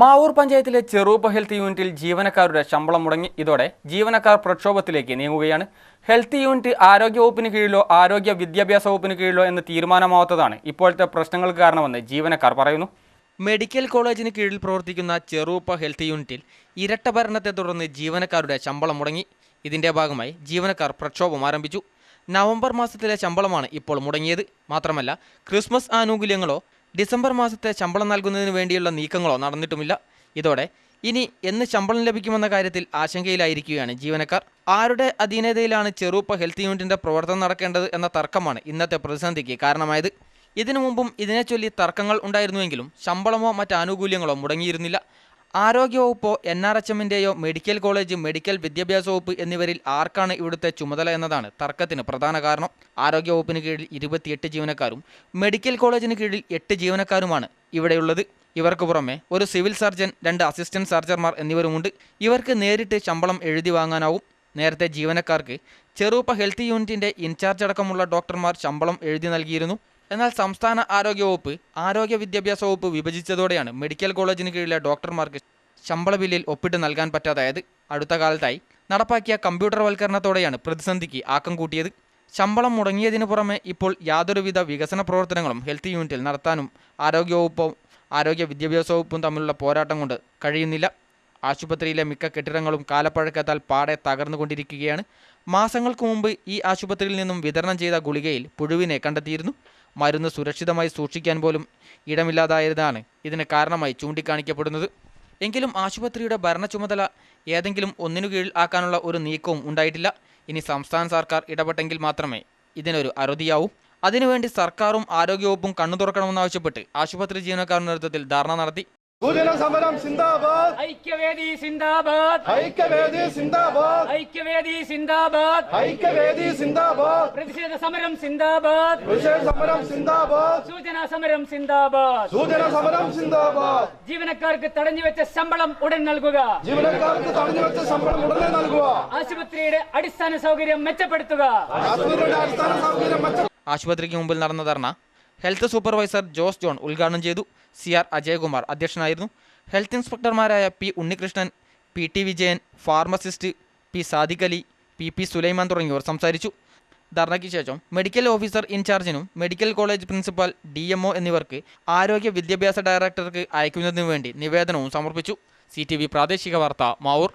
മാവൂർ പഞ്ചായത്തിലെ ചെറുപ്പ ഹെൽത്ത് യൂണിറ്റിൽ ജീവനക്കാരുടെ ശമ്പളം മുടങ്ങി. ഇതോടെ ജീവനക്കാർ പ്രക്ഷോഭത്തിലേക്ക് നീങ്ങുകയാണ്. ഹെൽത്ത് യൂണിറ്റ് ആരോഗ്യവകുപ്പിന് കീഴിലോ ആരോഗ്യ വിദ്യാഭ്യാസ വകുപ്പിന് കീഴിലോ എന്ന് തീരുമാനമാവാത്തതാണ് ഇപ്പോഴത്തെ പ്രശ്നങ്ങൾക്ക് കാരണമെന്ന് ജീവനക്കാർ പറയുന്നു. മെഡിക്കൽ കോളേജിന് കീഴിൽ പ്രവർത്തിക്കുന്ന ചെറുപ്പ ഹെൽത്ത് യൂണിറ്റിൽ ഇരട്ട ഭരണത്തെ തുടർന്ന് ജീവനക്കാരുടെ ശമ്പളം മുടങ്ങി. ഇതിന്റെ ഭാഗമായി ജീവനക്കാർ പ്രക്ഷോഭം ആരംഭിച്ചു. നവംബർ മാസത്തിലെ ശമ്പളമാണ് ഇപ്പോൾ മുടങ്ങിയത്. മാത്രമല്ല ക്രിസ്മസ് ആനുകൂല്യങ്ങളോ ഡിസംബർ മാസത്തെ ശമ്പളം നൽകുന്നതിന് വേണ്ടിയുള്ള നീക്കങ്ങളോ നടന്നിട്ടുമില്ല. ഇതോടെ ഇനി എന്ന് ശമ്പളം ലഭിക്കുമെന്ന കാര്യത്തിൽ ആശങ്കയിലായിരിക്കുകയാണ് ജീവനക്കാർ. ആരുടെ അധീനതയിലാണ് ചെറുപ്പ ഹെൽത്ത് യൂണിറ്റിന്റെ പ്രവർത്തനം നടക്കേണ്ടത് എന്ന തർക്കമാണ് ഇന്നത്തെ പ്രതിസന്ധിക്ക് കാരണമായത്. ഇതിനു മുമ്പും ഇതിനെ ചൊല്ലി തർക്കങ്ങൾ ഉണ്ടായിരുന്നുവെങ്കിലും ശമ്പളമോ മറ്റ് ആനുകൂല്യങ്ങളോ മുടങ്ങിയിരുന്നില്ല. ആരോഗ്യവകുപ്പോ എൻ ആർ എച്ച് എമ്മിന്റെയോ മെഡിക്കൽ കോളേജ് മെഡിക്കൽ വിദ്യാഭ്യാസ വകുപ്പ് എന്നിവരിൽ ആർക്കാണ് ഇവിടുത്തെ ചുമതല എന്നതാണ് തർക്കത്തിന് പ്രധാന കാരണം. ആരോഗ്യവകുപ്പിന് കീഴിൽ ഇരുപത്തിയെട്ട് ജീവനക്കാരും മെഡിക്കൽ കോളേജിന് കീഴിൽ എട്ട് ജീവനക്കാരുമാണ് ഇവിടെയുള്ളത്. ഇവർക്ക് പുറമെ ഒരു സിവിൽ സർജൻ രണ്ട് അസിസ്റ്റന്റ് സർജന്മാർ എന്നിവരുമുണ്ട്. ഇവർക്ക് നേരിട്ട് ശമ്പളം എഴുതി വാങ്ങാനാവും. നേരത്തെ ജീവനക്കാർക്ക് ചെറുപ്പ ഹെൽത്ത് യൂണിറ്റിന്റെ ഇൻചാർജ് അടക്കമുള്ള ഡോക്ടർമാർ ശമ്പളം എഴുതി നൽകിയിരുന്നു. എന്നാൽ സംസ്ഥാന ആരോഗ്യ വകുപ്പ് ആരോഗ്യ വിദ്യാഭ്യാസ വകുപ്പ് വിഭജിച്ചതോടെയാണ് മെഡിക്കൽ കോളേജിന് കീഴിലെ ഡോക്ടർമാർക്ക് ശമ്പള ബില്ലിൽ ഒപ്പിട്ട് നൽകാൻ പറ്റാതായത്. അടുത്ത കാലത്തായി നടപ്പാക്കിയ കമ്പ്യൂട്ടർവൽക്കരണത്തോടെയാണ് പ്രതിസന്ധിക്ക് ആക്കം കൂട്ടിയത്. ശമ്പളം മുടങ്ങിയതിനു പുറമെ ഇപ്പോൾ യാതൊരുവിധ വികസന പ്രവർത്തനങ്ങളും ഹെൽത്ത് യൂണിറ്റിൽ നടത്താനും ആരോഗ്യവകുപ്പും ആരോഗ്യ വിദ്യാഭ്യാസ വകുപ്പും തമ്മിലുള്ള പോരാട്ടം കൊണ്ട് കഴിയുന്നില്ല. ആശുപത്രിയിലെ മിക്ക കെട്ടിടങ്ങളും കാലപ്പഴക്കത്താൽ പാടെ തകർന്നുകൊണ്ടിരിക്കുകയാണ്. മാസങ്ങൾക്ക് മുമ്പ് ഈ ആശുപത്രിയിൽ നിന്നും വിതരണം ചെയ്ത ഗുളികയിൽ പുഴുവിനെ കണ്ടെത്തിയിരുന്നു. മരുന്ന് സുരക്ഷിതമായി സൂക്ഷിക്കാൻ പോലും ഇടമില്ലാതായതാണ്. ഇതിന് കാരണമായി ചൂണ്ടിക്കാണിക്കപ്പെടുന്നത്. എങ്കിലും ആശുപത്രിയുടെ ഭരണ ചുമതല ഏതെങ്കിലും ഒന്നിനു കീഴിൽ ആക്കാനുള്ള ഒരു നീക്കവും ഉണ്ടായിട്ടില്ല. ഇനി സംസ്ഥാന സർക്കാർ ഇടപെട്ടെങ്കിൽ മാത്രമേ ഇതിനൊരു അറുതിയാവൂ. അതിനുവേണ്ടി സർക്കാരും ആരോഗ്യവകുപ്പും കണ്ണു തുറക്കണമെന്നാവശ്യപ്പെട്ട് ആശുപത്രി ജീവനക്കാരുടെ നേതൃത്വത്തിൽ ധാരണ നടത്തി. ഭൂജന സമരം സിന്ദാബാദ്. ഐക്യവേദി സിന്ദാബാദ്. ഐക്യവേദി സിന്ദാബാദ്. ഐക്യവേദി സിന്ദാബാദ്. ഐക്യവേദി സിന്ദാബാദ്. പ്രതിഷേധ സമരം സിന്ദാബാദ്. പ്രതിഷേധ സമരം സിന്ദാബാദ്. സൂചന സമരം സിന്ദാബാദ്. സൂചന സമരം സിന്ദാബാദ്. ജീവനക്കാർക്ക് തടഞ്ഞുവെച്ച ശമ്പളം ഉടൻ നൽകുക. ജീവനക്കാർക്ക് തടഞ്ഞു വെച്ച ശമ്പളം ഉടനെ നൽകുക. ആശുപത്രിയുടെ അടിസ്ഥാന സൗകര്യം മെച്ചപ്പെടുത്തുക. ആശുപത്രിയുടെ അടിസ്ഥാന സൗകര്യം ആശുപത്രിക്ക് മുമ്പിൽ നടന്ന ധർണ ഹെൽത്ത് സൂപ്പർവൈസർ ജോസ് ജോൺ ഉദ്ഘാടനം ചെയ്തു സി ആർ അജയകുമാർ അധ്യക്ഷനായിരുന്നു. Health ഇൻസ്പെക്ടർമാരായ P Unnikrishnan P T Vijayan pharmacist P Sadiq Ali P P Sulaiman തുടങ്ങിയവർ സംസാരിച്ചു. ധർണയ്ക്ക് ശേഷം medical officer ഇൻചാർജിനും medical college principal D MO എന്നിവർക്ക് ആരോഗ്യ വിദ്യാഭ്യാസ ഡയറക്ടർക്ക് അയക്കുന്നതിനു വേണ്ടി നിവേദനവും സമർപ്പിച്ചു. സി പ്രാദേശിക വാർത്ത മാവൂർ.